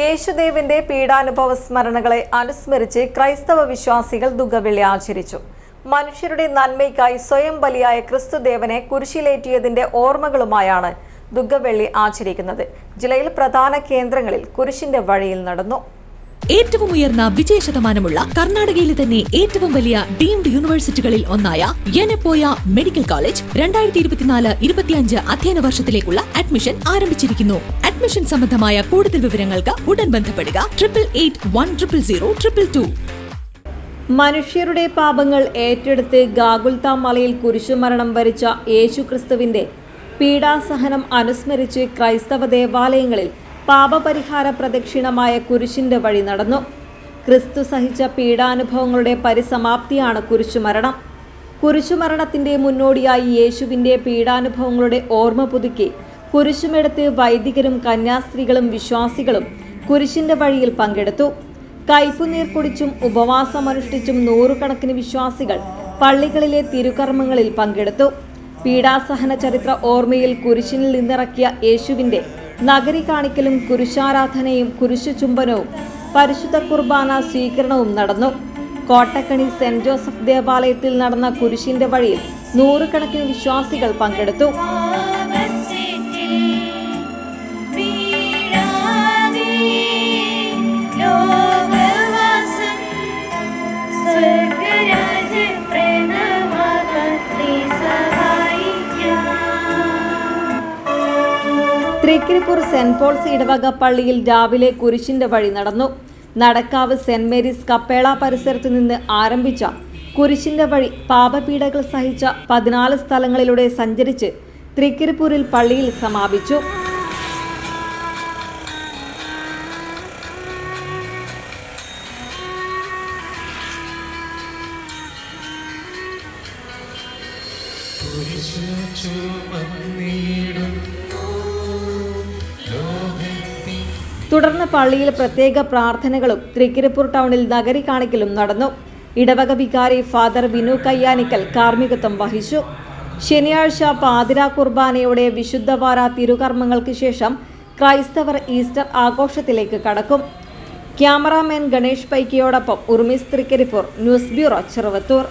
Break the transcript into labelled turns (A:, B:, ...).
A: യേശുദേവിന്റെ പീഡാനുഭവ സ്മരണകളെ അനുസ്മരിച്ച് ക്രൈസ്തവ വിശ്വാസികൾ ദുഃഖവെള്ളി ആചരിച്ചു. മനുഷ്യരുടെ നന്മയ്ക്കായി സ്വയം ബലിയായ ക്രിസ്തുദേവനെ കുരിശിലേറ്റിയതിന്റെ ഓർമ്മകളുമായാണ് ദുഃഖവെള്ളി ആചരിക്കുന്നത്. ജില്ലയിൽ പ്രധാന കേന്ദ്രങ്ങളിൽ കുരിശിന്റെ വഴിയിൽ നടന്നു.
B: ഏറ്റവും ഉയർന്ന വിജയ ശതമാനമുള്ള കർണാടകയിലെ തന്നെ ഏറ്റവും വലിയ ഡീംഡ് യൂണിവേഴ്സിറ്റികളിൽ ഒന്നായ യനപ്പോയ മെഡിക്കൽ കോളേജ് രണ്ടായിരത്തി ഇരുപത്തിനാല് ഇരുപത്തിയഞ്ച് അധ്യയന വർഷത്തിലേക്കുള്ള അഡ്മിഷൻ ആരംഭിച്ചിരിക്കുന്നു. അഡ്മിഷൻ സംബന്ധമായ കൂടുതൽ വിവരങ്ങൾക്ക് ഉടൻ ബന്ധപ്പെടുക triple eight one triple zero triple two.
A: മനുഷ്യരുടെ പാപങ്ങൾ ഏറ്റെടുത്ത് ഗാഗുൽത്ത മലയിൽ കുരിശുമരണം വരിച്ച യേശുക്രിസ്തുവിന്റെ പീഡാസഹനം അനുസ്മരിച്ച് ക്രൈസ്തവ ദേവാലയങ്ങളിൽ പാപപരിഹാര പ്രദക്ഷിണമായ കുരിശിന്റെ വഴി നടന്നു. ക്രിസ്തു സഹിച്ച പീഡാനുഭവങ്ങളുടെ പരിസമാപ്തിയാണ് കുരിശുമരണം. കുരിശുമരണത്തിന്റെ മുന്നോടിയായി യേശുവിന്റെ പീഡാനുഭവങ്ങളുടെ ഓർമ്മ പുതുക്കി കുരിശുമെടുത്ത് വൈദികരും കന്യാസ്ത്രീകളും വിശ്വാസികളും കുരിശിന്റെ വഴിയിൽ പങ്കെടുത്തു. കയ്പുനീർ കുടിച്ചും ഉപവാസമനുഷ്ഠിച്ചും നൂറുകണക്കിന് വിശ്വാസികൾ പള്ളികളിലെ തിരുകർമ്മങ്ങളിൽ പങ്കെടുത്തു. പീഡാസഹന ചരിത്ര ഓർമ്മയിൽ കുരിശിനിൽ നിന്നിറക്കിയ യേശുവിന്റെ നഗരി കാണിക്കലും കുരിശാരാധനയും കുരിശു ചുംബനവും പരിശുദ്ധ കുർബാന സ്വീകരണവും നടന്നു. കോട്ടക്കണി സെന്റ് ജോസഫ് ദേവാലയത്തിൽ നടന്ന കുരിശിന്റെ വഴിയിൽ നൂറുകണക്കിന് വിശ്വാസികൾ പങ്കെടുത്തു. തൃക്കരിപ്പൂർ സെന്റ് പോൾസ് ഇടവക പള്ളിയിൽ രാവിലെ കുരിശിന്റെ വഴി നടന്നു. നടക്കാവ് സെന്റ് മേരീസ് കപ്പേള പരിസരത്തു നിന്ന് ആരംഭിച്ച കുരിശിന്റെ വഴി പാപപീഡകൾ സഹിച്ച പതിനാല് സ്ഥലങ്ങളിലൂടെ സഞ്ചരിച്ച് തൃക്കരിപ്പൂരിൽ പള്ളിയിൽ സമാപിച്ചു.
C: ചുമന്നിടും
A: തുടർന്ന് പള്ളിയിൽ പ്രത്യേക പ്രാർത്ഥനകളും തൃക്കരിപ്പൂർ ടൗണിൽ നഗരി കാണിക്കലും നടന്നു. ഇടവക വികാരി ഫാദർ വിനു കയ്യാനിക്കൽ കാർമ്മികത്വം വഹിച്ചു. ശനിയാഴ്ച പാതിര കുർബാനയോടെ വിശുദ്ധവാര തിരുകർമ്മങ്ങൾക്ക് ശേഷം ക്രൈസ്തവർ ഈസ്റ്റർ ആഘോഷത്തിലേക്ക് കടക്കും. ക്യാമറാമാൻ ഗണേഷ് പൈക്കിയോടൊപ്പം ഉർമിസ് തൃക്കരിപ്പൂർ ന്യൂസ് ബ്യൂറോ ചെറുവത്തൂർ.